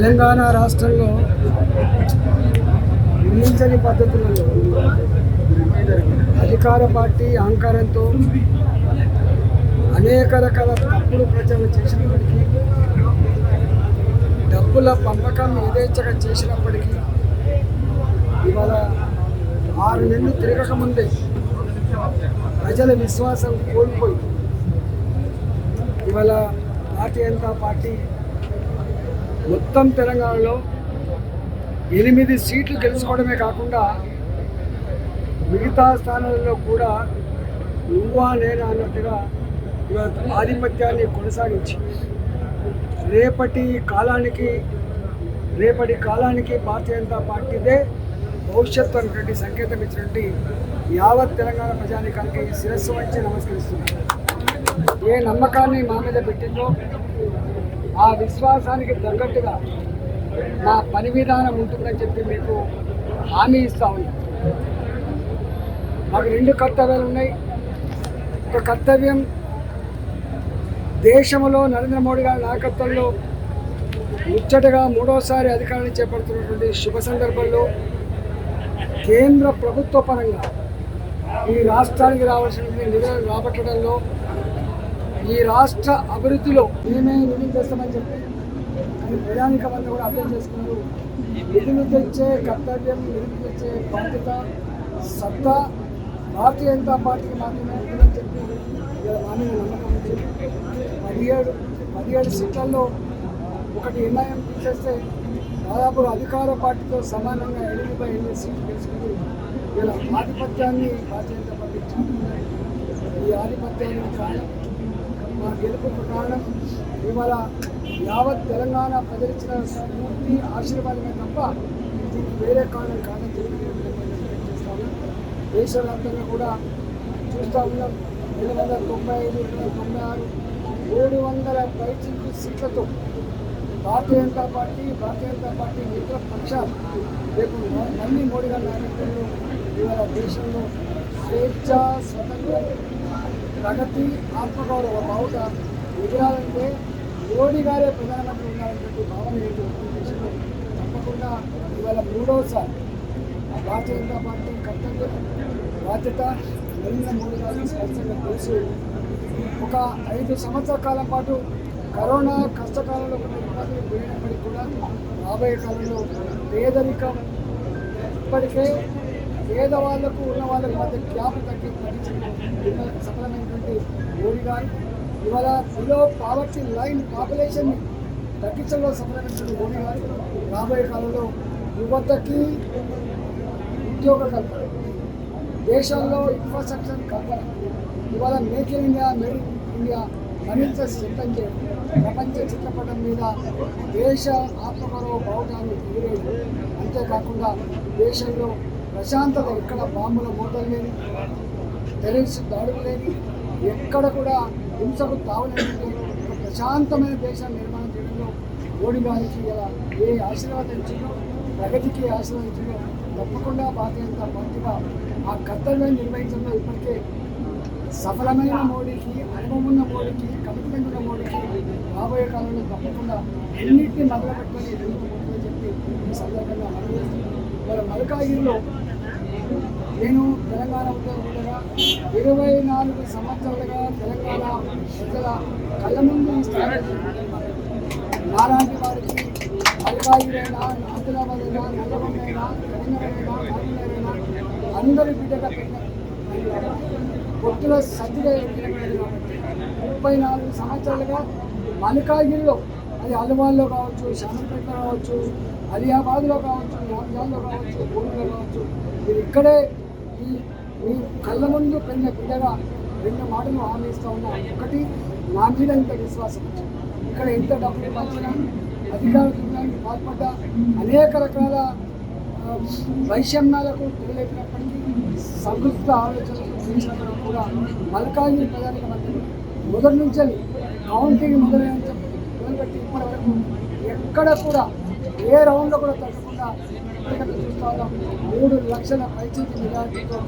తెలంగాణ రాష్ట్రంలో ఊహించని పద్ధతులలో అధికార పార్టీ అహంకారంతో అనేక రకాల తప్పుడు ప్రచారం చేసినప్పటికీ డబ్బుల పంపకం యథేచ్ఛగా చేసినప్పటికీ ఇవాళ ఆరు నెలలు తిరగకముందే ప్రజల విశ్వాసం కోల్పోయి ఇవాళ భారతీయ జనతా పార్టీ మొత్తం తెలంగాణలో ఎనిమిది సీట్లు గెలుచుకోవడమే కాకుండా మిగతా స్థానాలలో కూడా నువ్వా నేనా అన్నట్టుగా ఇవాళ ఆధిపత్యాన్ని కొనసాగించి రేపటి కాలానికి రేపటి కాలానికి భారతీయ జనతా పార్టీదే భవిష్యత్తు అనేటువంటి సంకేతం ఇచ్చినటువంటి యావత్ తెలంగాణ ప్రజానికానికి శిరస్సు వచ్చి నమస్కరిస్తున్నాను. ఏ నమ్మకాన్ని మా మీద పెట్టిందో ఆ విశ్వాసానికి తగ్గట్టుగా నా పని విధానం ఉంటుందని చెప్పి మీకు హామీ ఇస్తా ఉన్నాను మాకు రెండు కర్తవ్యాలు ఉన్నాయి. ఒక కర్తవ్యం దేశంలో నరేంద్ర మోడీ గారి నాయకత్వంలో ముచ్చటగా మూడోసారి అధికారాన్ని చేపడుతున్నటువంటి శుభ సందర్భంలో కేంద్ర ప్రభుత్వ పరంగా ఈ రాష్ట్రానికి రావాల్సినటువంటి నిధులను రాబట్టడంలో ఈ రాష్ట్ర అభివృద్ధిలో మేమే నిధులు తెస్తామని చెప్పి కానీ వాళ్ళు కూడా అర్థం చేసుకున్నారు. నిధులు తెచ్చే కర్తవ్యం నిధులు తెచ్చే బాధ్యత సత్తా భారతీయ జనతా పార్టీకి మాత్రమే ఉంటుందని చెప్పి ఇలా మా నమ్మకం ఉంది. పదిహేడు పదిహేడు సీట్లలో ఒకటి నిర్ణయం తీసేస్తే దాదాపు అధికార పార్టీతో సమానంగా ఎనిమిది బై ఎనిమిది సీట్లు గెలుచుకుని ఇలా ఆధిపత్యాన్ని భారతీయ జనతా పార్టీ ఈ ఆధిపత్యాన్ని కారణం మా గెలుపుకు కారణం ఇవాళ యావత్ తెలంగాణ ప్రజలిచ్చిన స్ఫూర్తి ఆశీర్వాదమే తప్ప దీనికి వేరే కారణం కాదని చెప్పి నేను దేశవ్యాప్తంగా కూడా చూస్తూ ఉన్నాం. రెండు వందల తొంభై ఐదు రెండు వందల తొంభై ఆరు ఏడు వందల పైచింపు సీట్లతో భారతీయ జనతా పార్టీ భారతీయ జనతా పార్టీ మిత్ర పక్షాలు రేపు మళ్ళీ మోడీ గారి నాయకత్వంలో ఇవాళ దేశంలో స్వేచ్ఛ స్వతంత్ర ప్రగతి ఆత్మగౌరవ బావుట ఎదురాలంటే మోడీ గారే ప్రధానమంత్రి ఉన్నారనేటువంటి భావన ఏంటి తప్పకుండా ఇవాళ మూడవసారి భారతీయ జనతా పార్టీ కర్తవ్య బాధ్యత నరేంద్ర మోడీ గారికి స్పష్టంగా తెలుసు. ఒక ఐదు సంవత్సరాల కాలం పాటు కరోనా కష్టకాలంలో కొన్ని ఇబ్బందులు పోయినప్పటికీ కూడా రాబోయే కాలంలో పేదరికం ఇప్పటికే పేదవాళ్ళకు ఉన్న వాళ్ళకి మధ్య గ్యాప్ తగ్గి సఫలమైనటువంటి మోడీ గారు. ఇవాళ బిలో పావర్టీ లైన్ పాపులేషన్ని తగ్గించడంలో సఫలమైనటువంటి మోడీ గారు. రాబోయే కాలంలో యువతకి ఉద్యోగ కల్పన దేశంలో ఇన్ఫ్రాస్ట్రక్చర్ కల్పన ఇవాళ make in India made in India మరింత సిద్ధం చేయడం ప్రపంచ చిత్రపటం మీద దేశ ఆత్మగౌరవ భావటాన్ని ఎదురేయడం అంతేకాకుండా దేశంలో ప్రశాంతత ఎక్కడ బాంబుల మూటలు లేని టెర్రరిస్ట్ దాడులు లేని ఎక్కడ కూడా హింసకు తావులేని ఒక ప్రశాంతమైన దేశాన్ని నిర్మాణం చేయడంలో మోడీ గారికి గల ఏ ఆశీర్వాదం ఇచ్చిందో ప్రగతికి ఆశీర్వదించిందో తప్పకుండా భారతీయ జనతా పార్టీగా ఆ కర్తవ్యాన్ని నిర్వహించడంలో ఇప్పటికే సఫలమైన మోడీకి అనుభవం ఉన్న మోడీకి కమిట్మెంట్ ఉన్న మోడీకి రాబోయే కాలంలో తప్పకుండా అన్నింటినీ మొదలు పెట్టుకొని ముందుకు చెప్పి ఈ సందర్భంగా మనం వాళ్ళ మల్కాగిరిలో నేను తెలంగాణ ఉద్యోగులుగా ఇరవై నాలుగు సంవత్సరాలుగా తెలంగాణ ప్రజల కళ్ళ ముందు నారాజు నాలాంటి వారికి మల్కాగిరైనా ఆదిలాబాద్ అయినా నల్లగొండైనా అయినా మామూలైనా అందరి బిడ్డగా పెట్టిన పొత్తుల సర్దిగా ముప్పై నాలుగు సంవత్సరాలుగా మల్కాగిరిలో అది అల్వాల్లో కావచ్చు శానంపేటలో కావచ్చు అలియాబాద్లో కావచ్చు నాంజాల్లో కావచ్చు భూమిలో కావచ్చు మీరు ఇక్కడే ఈ మీ కళ్ళ ముందు పెరిగిన బిడ్డగా రెండు మాటలు హామీ ఇస్తా ఉన్నా ఒకటి నా మీద ఇంత విశ్వాసం ఇక్కడ ఎంత డబ్బులు పంచినా అధికార దుర్గానికి పాల్పడ్డా అనేక రకాల వైషమ్యాలకు తెలియలేపినప్పటికీ సంతృప్త ఆలోచనలు చేసినప్పుడు కూడా మల్కాయి ప్రధానిక మంత్రి మొదటి నుంచి కౌంటింగ్ మొదలైన మొదలుపెట్టి ఇప్పటి వరకు ఎక్కడ కూడా ఏ రౌండ్లో కూడా తగ్గకుండా మూడు లక్షల పైచీకి మెజార్టీతో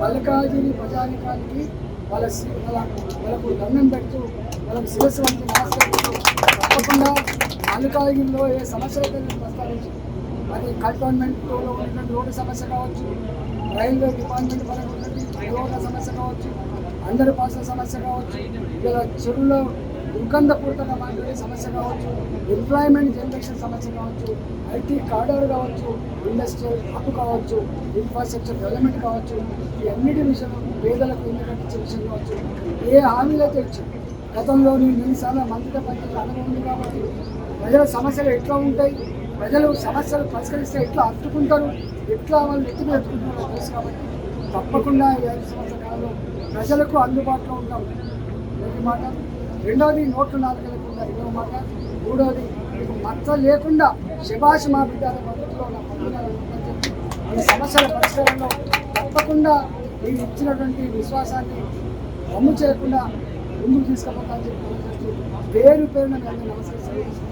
మల్లికార్జుని ప్రజానికానికి వాళ్ళ వాళ్ళ వాళ్ళకు దండం పెడుతూ వాళ్ళకు శిరస్సు వంటి నమస్కరిస్తూ తప్పకుండా మల్లికార్జునిలో ఏ సమస్యలైతే నేను అది కంటోన్మెంట్లో ఉన్నటువంటి రోడ్డు సమస్య కావచ్చు రైల్వే డిపార్ట్మెంట్ పరంగా ఉన్నటువంటి రోడ్ల సమస్య కావచ్చు అందరి పాసుల సమస్య కావచ్చు ఇలా చెరువులో దుర్గంధపూరితంగా మాట్లాడే సమస్య కావచ్చు ఎంప్లాయ్మెంట్ జనరేషన్ సమస్య కావచ్చు ఐటీ కార్డర్ కావచ్చు ఇండస్ట్రియల్ హబ్ కావచ్చు ఇన్ఫ్రాస్ట్రక్చర్ డెవలప్మెంట్ కావచ్చు ఈ అన్నిటి విషయంలో పేదలకు ఎందుకంటే విషయం కావచ్చు. ఏ హామీలు అయితే ఇచ్చారు? గతంలో నేను ఎన్నిసార్లు మంత్రిగా పనిచేసిన అనుభవం ఉంది కాబట్టి ప్రజల సమస్యలు ఎట్లా ఉంటాయి? ప్రజలు సమస్యలు పరిష్కరిస్తే ఎట్లా అట్టుకుంటారు ఎట్లా వాళ్ళు ఎత్తుకు ఎత్తుకుంటారో తెలుసు కాబట్టి తప్పకుండా ఈ ఐదు సంవత్సరాల కాలంలో ప్రజలకు అందుబాటులో ఉంటాం. మాట రెండోది నోట్లు నాలుగు లేకుండా ఇవ్వ మాట. మూడోది మీకు మచ్చ లేకుండా శబాష్ మా బిడ్డ పద్ధతిలో నా చెప్పి ఈ సమస్యల పరిష్కారంలో తప్పకుండా మీరు ఇచ్చినటువంటి విశ్వాసాన్ని అమ్ము చేయకుండా ముందుకు తీసుకుపోతానని చెప్పి పేరు పేరున నేను నమస్కరిస్తాను